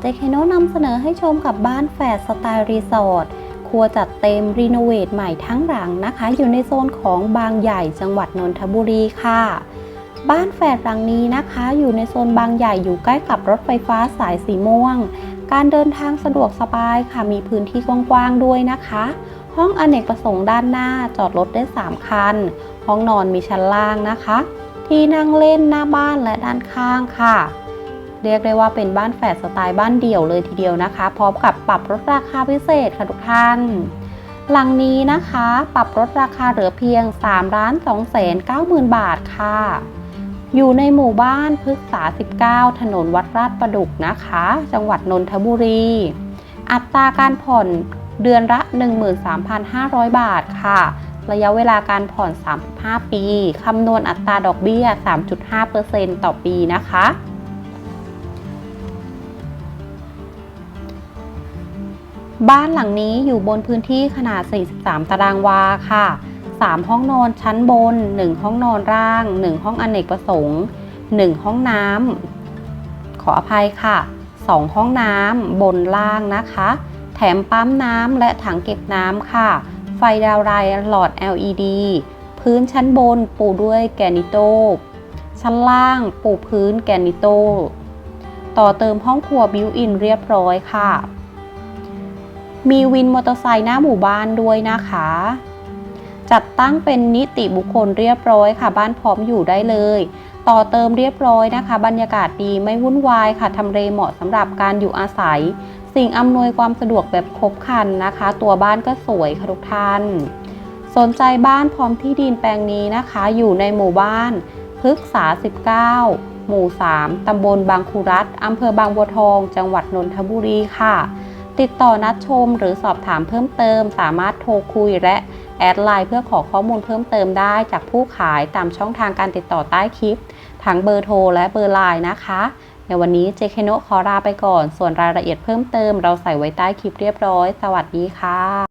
เจเคโนนำเสนอให้ชมกับบ้านแฝดสไตล์รีสอร์ทครัวจัดเต็มรีโนเวทใหม่ทั้งหลังนะคะ อยู่ในโซนของบางใหญ่จังหวัดนนทบุรีค่ะ บ้านแฝดหลังนี้นะคะ อยู่ในโซนบางใหญ่อยู่ใกล้กับรถไฟฟ้าสายสีม่วง การเดินทางสะดวกสบายค่ะมีพื้นที่กว้างๆด้วยนะคะ ห้องอเนกประสงค์ด้านหน้าจอดรถได้ 3 คัน ห้องนอนมีชั้นล่างนะคะ ที่นั่งเล่นหน้าบ้านและด้านข้างค่ะ เรียกได้ว่าเป็นบ้านแฝดสไตล์บ้านเดี่ยวเลยทีเดียวนะคะ พร้อมกับปรับลดราคาพิเศษค่ะทุกท่านหลังนี้นะคะปรับลดราคาเหลือเพียง3ล้าน2แสน9หมื่นบาทค่ะ อยู่ในหมู่บ้านพฤกษา 19 ถนนวัดราชประดุกนะคะ จังหวัดนนทบุรี อัตราการผ่อนเดือนละ 13,500 บาทค่ะ ระยะเวลาการผ่อน 35 ปี คำนวณอัตราดอกเบี้ย 3.5%ต่อปีนะคะ บ้านหลังนี้อยู่บนพื้นที่ขนาด 43 ตารางวาค่ะ 3 ห้องนอนชั้นบน 1 ห้องนอนล่าง 1 ห้องอเนกประสงค์ 1 ห้องน้ำขออภัยค่ะ 2 ห้องน้ำบนล่างนะคะ แถมปั๊มน้ำและถังเก็บน้ำค่ะ ไฟดาวไรหลอด LED พื้นชั้นบนปูด้วยแกนิโตชั้นล่างปูพื้นแกนิโตต่อเติมห้องครัวบิวอินเรียบร้อยค่ะ มีวินมอเตอร์ไซค์หน้าหมู่บ้านด้วยนะคะ จัดตั้งเป็นนิติบุคคลเรียบร้อยค่ะ บ้านพร้อมอยู่ได้เลย ต่อเติมเรียบร้อยนะคะ บรรยากาศดีไม่วุ่นวายค่ะทำเลเหมาะสำหรับการอยู่อาศัย สิ่งอำนวยความสะดวกแบบครบครันนะคะ ตัวบ้านก็สวยค่ะทุกท่าน สนใจบ้านพร้อมที่ดินแปลงนี้นะคะ อยู่ในหมู่บ้านพฤกษา 19 หมู่ 3 ตำบลบางคูรัฐอำเภอบางบัวทอง จังหวัดนนทบุรีค่ะ ติดต่อนัดชมหรือสอบถามเพิ่มเติม สามารถโทรคุยและแอดไลน์เพื่อขอข้อมูลเพิ่มเติมได้จากผู้ขายตามช่องทางการติดต่อใต้คลิป ทั้งเบอร์โทรและเบอร์ไลน์นะคะ ในวันนี้เจเคโนขอลาไปก่อน ส่วนรายละเอียดเพิ่มเติม เราใส่ไว้ใต้คลิปเรียบร้อย สวัสดีค่ะ